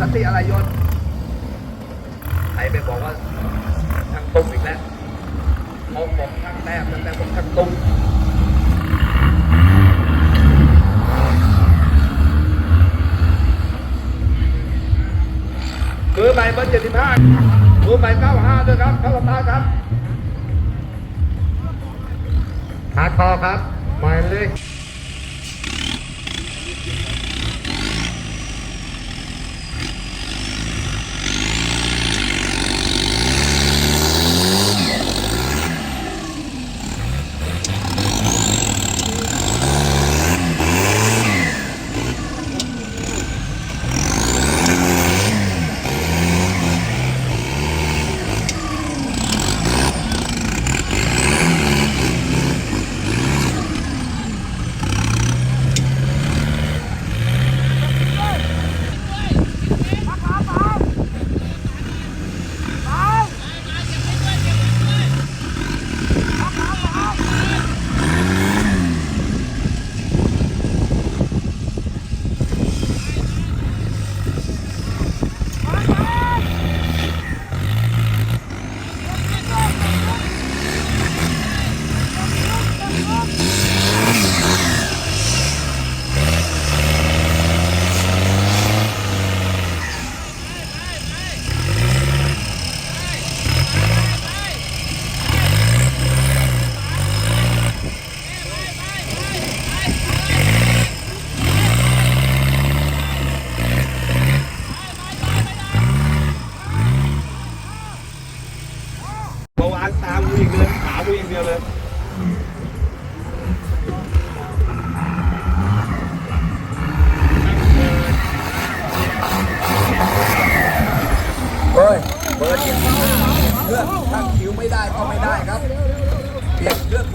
สันติอะไรยนใครไปบอกว่าทางตุ้มอีกแล้วเขาบอกทางแต้มตั้งแต่บทางตุ้มมือใหม่เบอร์เจ็ดสิบห้ามือใหม่เก้าห้าด้วยครับเข้าสตาร์ทครับหาคอครับหมายเลข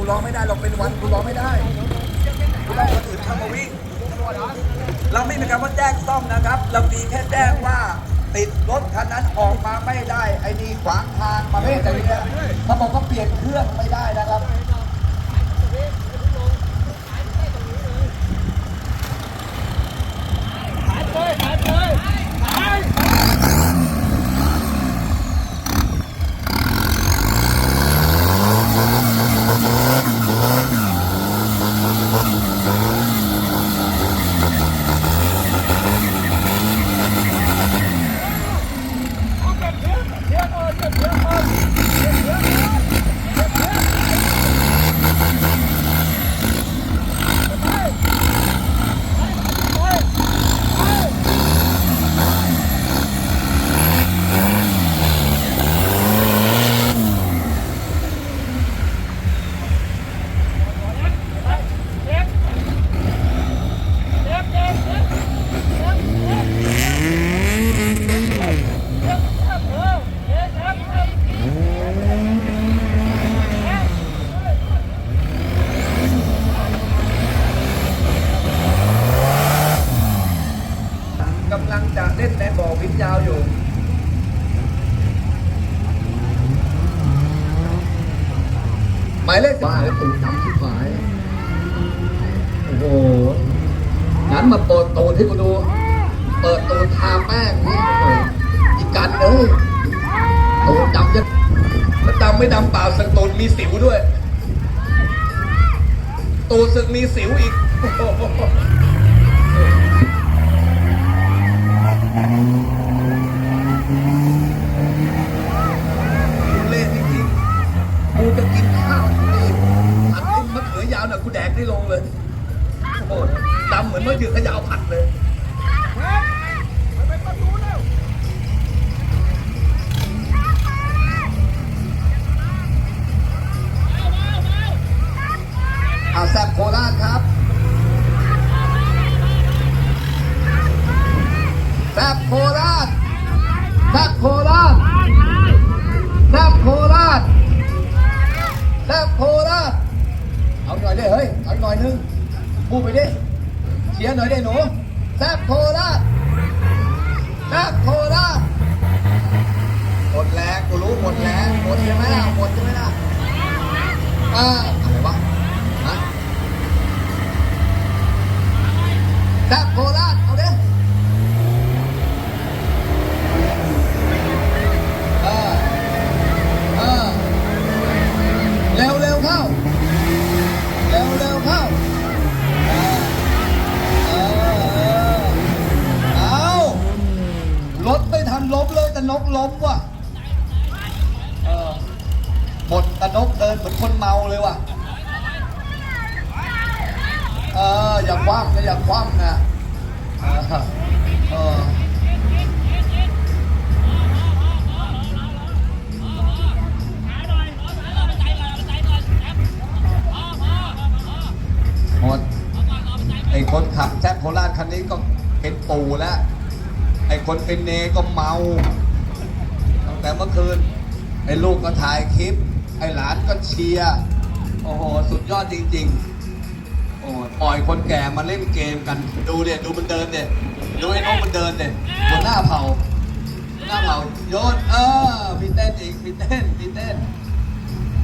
ร้องไม่ได้เราเป็นวันกูร้องไม่ได้กูได้คนอื่นเข้ามาวิ่งเราไม่มีการว่าแจ้งซ่อมนะครับ เรามีแค่แจ้งว่า ติดรถคันนั้นออกมาไม่ได้ ไอ้นี่ขวางทางประเภทอะไรเนี่ยเขาบอกว่าเปลี่ยนเครื่องไม่ได้นะครับ กำลังจะเล่นในบ่อวินยาวอยู่ หมายเลขบ้าแล้วตูดดำที่หาย โอ้โห งั้นมาเปิดตูด ให้กูดูเปิดตูดทาแป้งนี่อีกกันเอ้ยตูดดำจะแล้วดำไม่ดำเปล่าสักตูดมีสิวด้วย ตูดสึกมีสิวอีกทุ แซบโคราชแซบโคราชแซบโคราชแซบโคราช เอาหน่อยดิเฮ้ย เอาหน่อยนึงพูดไปดิเชียหน่อยดิหนูแซบโคราชแซบโคราชหมดแรงกูรู้หมดแรงหมดใช่ไหมล่ะหมดใช่ไหมล่ะอ่า เออหมดตะนกเดินเหมือนคนเมาเลยว่ะ เอออย่าคว่ำนะอย่าคว่ำนะเออเออหมดไอ้คนขับแจ็คโคราชคันนี้ก็เป็นปู่แล้ว ไอ้คนเป็นเนก็เมาตั้งแต่เมื่อคืน อ้ลูกก็ถ่ายคลิป ไอ้หลานก็เชียร์โอ้โห สุดยอดจริง ๆ โอ้ยปล่อยคนแก่มาเล่นเกมกัน ดูเด็ดูมันเดินเด็ดูไอ้น้องมันเดินเด็บนหน้าเผาหน้าเผาโยนเออมีเต้นอีกมีเต้นมีเต้น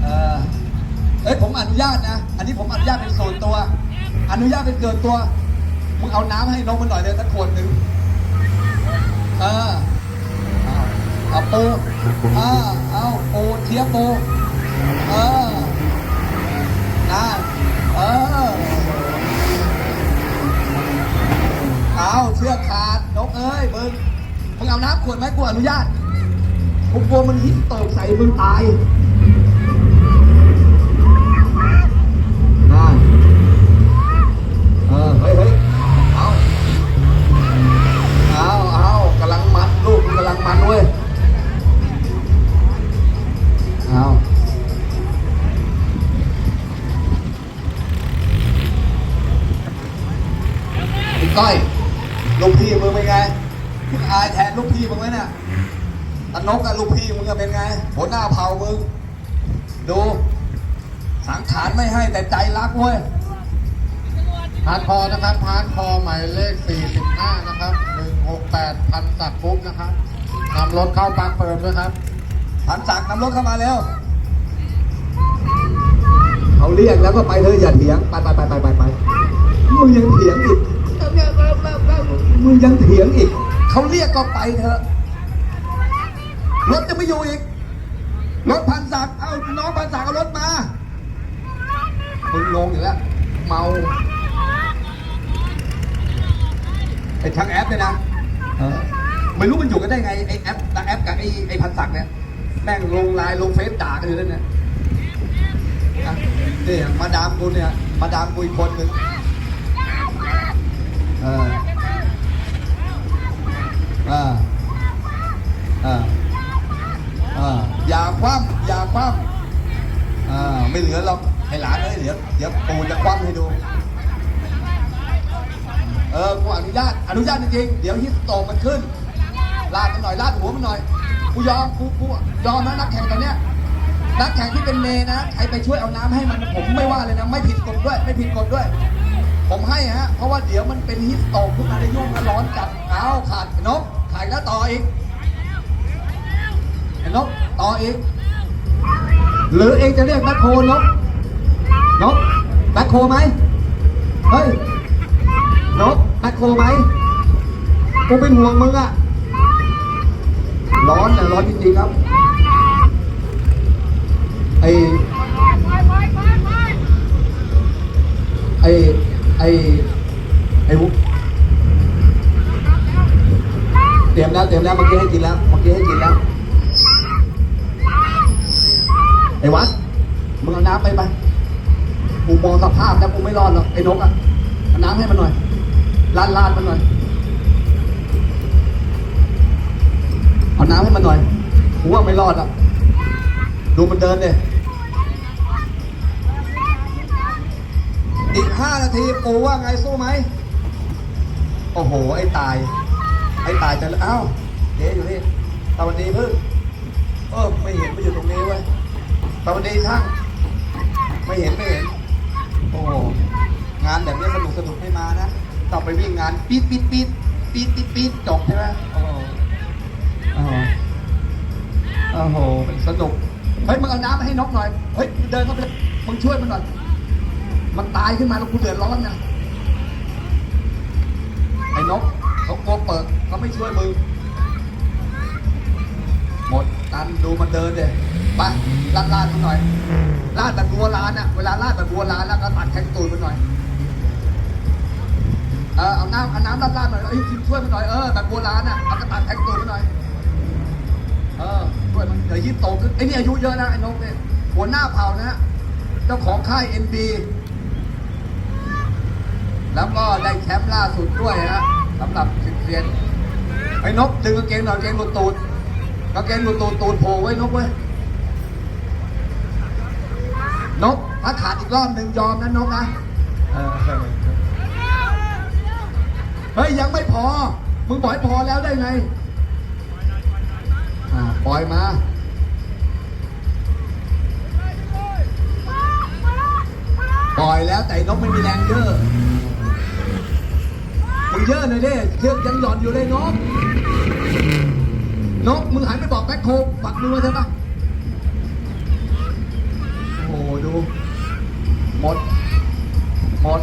เออเอ้ยผมอนุญาตนะ อันนี้ผมอนุญาตเป็นส่วนตัว อนุญาตเป็นเกินตัวมึงเอาน้ำให้น้องมันหน่อยเลยสักขวดหนึ่งเออเอา เอาปูอ่าเอาปูเทียบปูเออนะเออเอาเชือกขาดนกเอ้ยมึงมึงเอาน้ำขวดไหมกูอนุญาตกูกลัวมันหินตกใส่มึงตายนั่นเออเฮ้ยเฮ้ย ก้อยลูกพี่มึงเป็นไงมึงอายแทนลูกพี่มึงไหมเนี่ยตนกกับลูกพี่มึงจะเป็นไงหัวหน้าเผ่ามึง ดู สังขารไม่ให้แต่ใจรักเว้ยพานคอนะครับพานคอหมายเลข 45 นะครับ 168 พันสักดิ์ปุ๊บนะครับนำรถเข้าปางเปิดด้วยครับ พันศักดิ์นำรถเข้ามาเร็วเขาเรียกแล้วก็ไปเถอะอย่าเถียง ไปไปไปไปไปไปมึงยังเถียงอีก มึงยังเถียงอีก เขาเรียกก็ไปเถอะ รถจะไม่อยู่อีก รถพันศักดิ์เอ้าน้องพันศักดิ์เอารถมา มึงงงอยู่แล้ว เมาไอ้ทั้งแอปเลยนะเออไม่รู้มันอยู่กันได้ไงไอ้แอปแอปกับไอ้ไอ้พันศักดิ์เนี่ย แม่งลงไลน์ลงเฟซด่ากันอยู่นั่นเนี่ยอะนี่มาดามกูเนี่ย มาดามกูอีกคนหนึ่งเออเออเออเอออย่าคว่ำอย่าคว่ำอ่าไม่เหลือหรอกไอ้หลานเอ้ยเดี๋ยวเดี๋ยวปูจะคว่ำให้ดู เออกูอนุญาตอนุญาตจริงๆเดี๋ยวฮิสโตกมันขึ้น ลาดมันหน่อยลาดหัวมันหน่อยกูยอมกูกูยอมนะนักแข่งตอนเนี้ยนักแข่งที่เป็นเมนะใครไปช่วยเอาน้ำให้มันผมไม่ว่าเลยนะ ไม่ผิดกฎด้วย ไม่ผิดกฎด้วย ผมให้ฮะ เพราะว่าเดี๋ยวมันเป็นฮิสโตกขึ้นมาได้ยุ่งแล้วร้อนจัดเอาขาดนกขาดแล้วต่ออีกนกต่ออีก หรือเองจะเรียกแบคโฮนกนกแบคโฮไหมเฮ้ยนกแบคโฮไหมกูเป็นห่วงมึงอะร้อนเนี่ร้อนจริงๆครับไอไอ ไอไอวุเตรียมแล้วเตรียมแล้วเมื่อกี้ให้กินแล้วเมื่อกี้ให้กินแล้วไอ้วัดมึงเอาน้ำไปไปกูมองสภาพแล้วกูไม่รอดหรอกไอ้นกอะเอาน้ำให้มันหน่อยลาดลาดมันหน่อยเอาน้ำให้มันหน่อยกูว่าไม่รอดอะดูมันเดินเลย อีกห้านาทีปูว่าไงสู้ไหม โอ้โห ไอ้ตาย ไอ้ตายจะเอ้าเจ๊อยู่นี่ตะวันดีพึ่งเออไม่เห็นไม่อยู่ตรงนี้เว้ยตะวันดีช่างไม่เห็นไม่เห็น โอ้โหงานแบบนี้สนุกสนุกไม่มานะต้อไปวิ่งงานปี๊ดปี๊ดปี๊ดปี๊ดปี๊ดปี๊ดจบใช่ไหมโอ้โหโอ้โหโอ้โหมันสนุกเฮ้ยมึงเอาน้ำมาให้นกหน่อยเฮ้ยเดินเข้าไปมึงช่วยมันหน่อย มันตายขึ้นมาแล้วกูเดือดร้อนนะไอ้นกเขากลัวเปิดเขาไม่ช่วยมึงหมดตันดูมันเดินเด็ไปลาดลาดมันหน่อยลาดแบบบัวลานอะเวลาลาดแบบบัวลานแล้วก็ตัดแข้งตูนมันหน่อยเออเอาน้ำเอาน้ำลาดลาดหน่อยเอ้ยคิมช่วยมันหน่อยเออแบบบัวลานอะเอากระตัดแข้งตูนมันหน่อยเออด้วยมันเดี๋ยวยิ่งโตขึ้นไอ้นี่อายุเยอะนะไอ้นกเนี่ยหัวหน้าเผ่านะเจ้าของค่าย NB แล้วก็ได้แชมป์ล่าสุดด้วยนะสำหรับสิบเซียนไอ้นกดึงกางเกงหน่อยกางเกงหลุดตูดกางเกงหลุดตูดตูดโผล่ไว้นกเว้ยนกถ้าขาดอีกรอบหนึ่งยอมนะนกนะเออเฮ้ยยังไม่พอ มึงบอกให้พอแล้วได้ไงอ่าปล่อยมาปล่อยแล้วแต่นกไม่มีแรงเยอะ มึงเยอะหน่อยดิเชือกยังหย่อนอยู่เลยนกนกมึงหันไปบอกแบ็คโคปักมือใช่ปะโอ้โหดูหมดหมด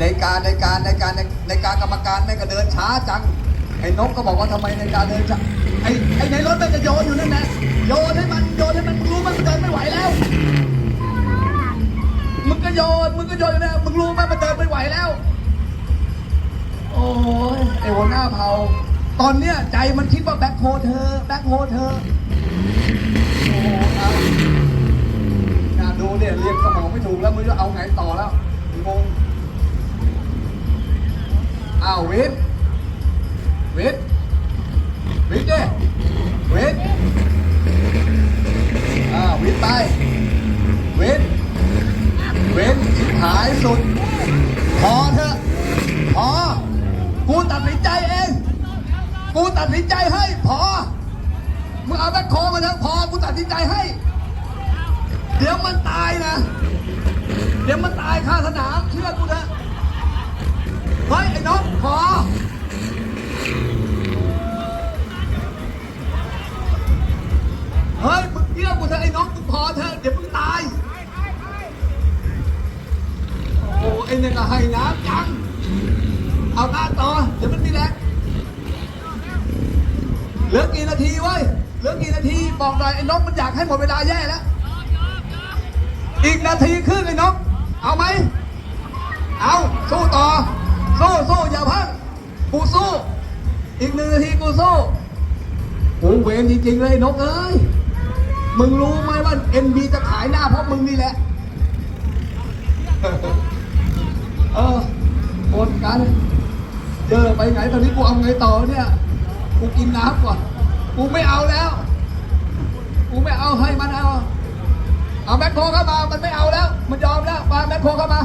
ในการในการในการในในการกรรมการแม่งก็เดินช้าจังไอ้นกก็บอกว่าทำไมในการเดินช้าไอ้ไอ้ในรถแม่งก็โยนอยู่นั่นแหละโยนให้มันโยนให้มันมึงรู้มันเดินไม่ไหวแล้วมึงก็โยนมึงก็โยนอยู่นะมึงรู้ไหมมันเดินไม่ไหวแล้ว โอ้ยไอ้หัวหน้าเผา ตอนเนี้ยใจมันคิดว่าแบ็คโฮเธอ แบ็คโฮเธอ โอ้โหเอานดูเนี่ยเรียกสมองไม่ถูกแล้วมึงจะเอาไงต่อแล้วงงอ้าววิทย์วิทย์วิทย์เด้วิทย์อ้าววิทย์ไปวิทย์เว้นชิหายสุดพอเถอะพอ กูตัดสินใจเอง กูตัดสินใจให้พอ มึงเอาแบ็คโคมาเถอะพอ กูตัดสินใจให้ เดี๋ยวมันตายนะ เดี๋ยวมันตายคาสนามเชื่อกูเถอะเฮ้ยไอ้น้องพอเฮ้ยมึงเชื่อกูเถอะไอ้น้องมึงพอเถอะเดี๋ยวมึงตาย โอ้ไอ้เนี่ยก็ให้น้ำจัง เอาหน้าต่อ เดี๋ยวมันมีแรงเหลือกี่นาทีเว้ยเหลือกี่นาทีบอกหน่อยไอ้นกมันอยากให้หมดเวลาแย่แล้ว อีกนาทีครึ่งไอ้นก เอาไหม เอาสู้ต่อ สู้สู้อย่าพักกูสู้ อีกหนึ่งนาทีกูสู้กูเวรจริงๆเลยนกเอ้ย มึงรู้ไหมว่า NB จะขายหน้าเพราะมึงนี่แหละ เออหมดกัน เจอไปไหนตอนนี้กูเอาไงต่อเนี่ยกูกินน้ำก่อนกูไม่เอาแล้วกูไม่เอาให้มันเอาเอาแมคโครเข้ามามันไม่เอาแล้ว มันยอมแล้วมาแมคโครเข้ามา